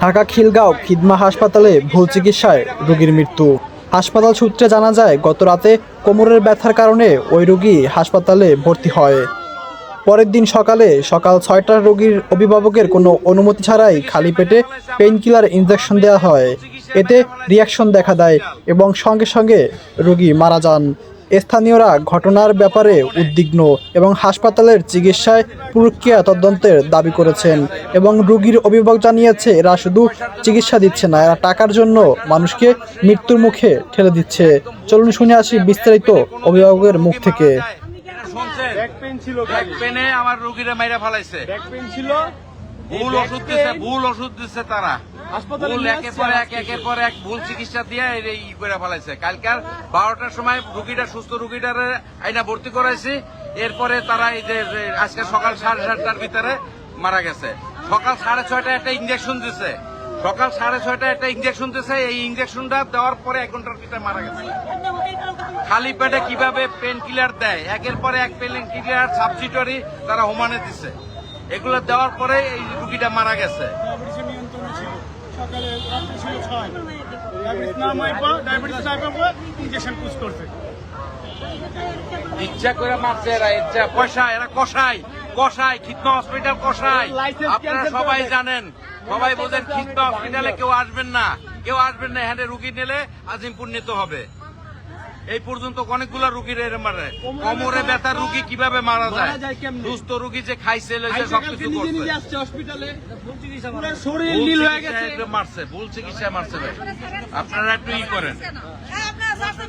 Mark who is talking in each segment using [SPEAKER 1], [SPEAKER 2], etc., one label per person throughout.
[SPEAKER 1] ঢাকা খিলগাঁও খিদমা হাসপাতালে ভুল চিকিৎসায় রোগীর মৃত্যু। হাসপাতাল সূত্রে জানা যায়, গত রাতে কোমরের ব্যথার কারণে ওই রোগী হাসপাতালে ভর্তি হয়। পরের দিন সকালে সকাল ছয়টার রোগীর অভিভাবকের কোনো অনুমতি ছাড়াই খালি পেটে পেইনকিলার ইনজেকশন দেওয়া হয়। এতে রিয়াকশন দেখা দেয় এবং সঙ্গে সঙ্গে রোগী মারা যান। স্থানীয়রা ঘটনার ব্যাপারে উদ্বিগ্ন এবং হাসপাতালের চিকিৎসায় প্রক্রিয়া তদন্তের দাবি করেছেন এবং রোগীর অভিভাবক জানিয়েছে এরা শুধু চিকিৎসা দিচ্ছে না এরা টাকার জন্য মানুষকে মৃত্যুর মুখে ঠেলে দিচ্ছে। চলুন শুনে আসি বিস্তারিত অভিভাবকের মুখ থেকে।
[SPEAKER 2] শুনছেন
[SPEAKER 3] ব্যাক পেন ছিল
[SPEAKER 2] ব্যাক পেনে আমার রুগীরে মাইরা ফেলাইছে।
[SPEAKER 3] ব্যাক পেন ছিল
[SPEAKER 2] ভুল ওষুধ
[SPEAKER 3] pain-
[SPEAKER 2] ভুল ওষুধ দিছে তারা। ভুল একের পর এক একের পর এক ভুল চিকিৎসা দিয়ে ই করে ফেলাইছে। কালকার বারোটার সময় রুগীটা সুস্থ রুগীটার আইনা ভর্তি করাইছি। এরপরে তারা এই যে যে আজকে সকাল সাড়ে সাতটার ভিতরে মারা গেছে। সকাল সাড়ে ছয়টায় একটা ইঞ্জেকশন দিছে। সকাল সাড়ে ছয়টায় একটা ইঞ্জেকশন দিছে। এই ইঞ্জেকশনটা দেওয়ার পরে এক ঘণ্টার ভিতরে মারা গেছে। খালি পেটে কীভাবে পেন কিলার দেয়? একের পরে এক পেন কিলার সাবসিটরি তারা হোমানে দিছে। এগুলো দেওয়ার পরে এই রুগীটা মারা গেছে।
[SPEAKER 3] ডায়াবেটিসের সকালে ছিল ছয়। ডায়াবেটিস না মাইপা ডায়াবেটিস না পাবো ইঞ্জেকশন পুশ করছে।
[SPEAKER 2] ইচ্ছা করে মারছে এরা ইচ্ছা পয়সা এরা কষাই কষাই খিদমা হসপিটাল কষাই আপনারা সবাই জানেন সবাই বোঝেন খিদমা হসপিটালে কেউ আসবেন না। কেউ আসবেন না এখানে রুগী নিলে আজিমপুর নিতে হবে। এই পর্যন্ত অনেকগুলা রুগীর এর মারে। কোমরে ব্যথা রুগী কীভাবে মারা যায়? সুস্থ রুগী যে খাইছে লইছে সবকিছু
[SPEAKER 3] নিজে নিজে
[SPEAKER 2] করছে।
[SPEAKER 3] আসছে হসপিটালে পুরো শরীর নীল হয়ে গেছে।
[SPEAKER 2] চিকিৎসায় মারছে ভুল চিকিৎসায় মারছে ভাই। আপনারা একটু ই করেন।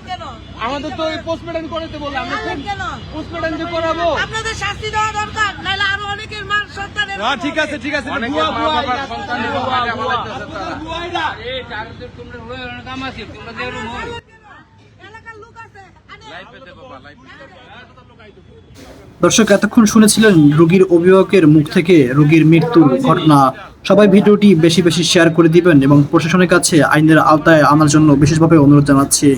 [SPEAKER 4] কেন?
[SPEAKER 3] আমাদের তো এই পোস্টমর্টম করতে বলে আমরা
[SPEAKER 4] কেন?
[SPEAKER 3] পোস্টমর্টম যে করাবো?
[SPEAKER 4] আপনাদের শাস্তি দেওয়া দরকার নাহলে আরও অনেকের মান সন্তানের
[SPEAKER 3] হ্যাঁ ঠিক আছে ঠিক আছে
[SPEAKER 2] অনেকের
[SPEAKER 3] বুয়া
[SPEAKER 2] মা
[SPEAKER 3] বুয়া
[SPEAKER 2] বাবার সন্তানের মারা ফেলাইতেছে তারা।
[SPEAKER 3] বুয়াইরা
[SPEAKER 4] এলাকার লোক আছে আরে-
[SPEAKER 2] লাইফে দেবো বা লাইফে
[SPEAKER 1] দর্শক, এতক্ষণ শুনেছিলেন রোগীর অভিভাবকের মুখ থেকে রোগীর মৃত্যুর ঘটনা। সবাই ভিডিওটি বেশি বেশি শেয়ার করে দিবেন এবং প্রশাসনের কাছে আইনের আওতায় আনার জন্য বিশেষভাবে অনুরোধ জানাচ্ছি।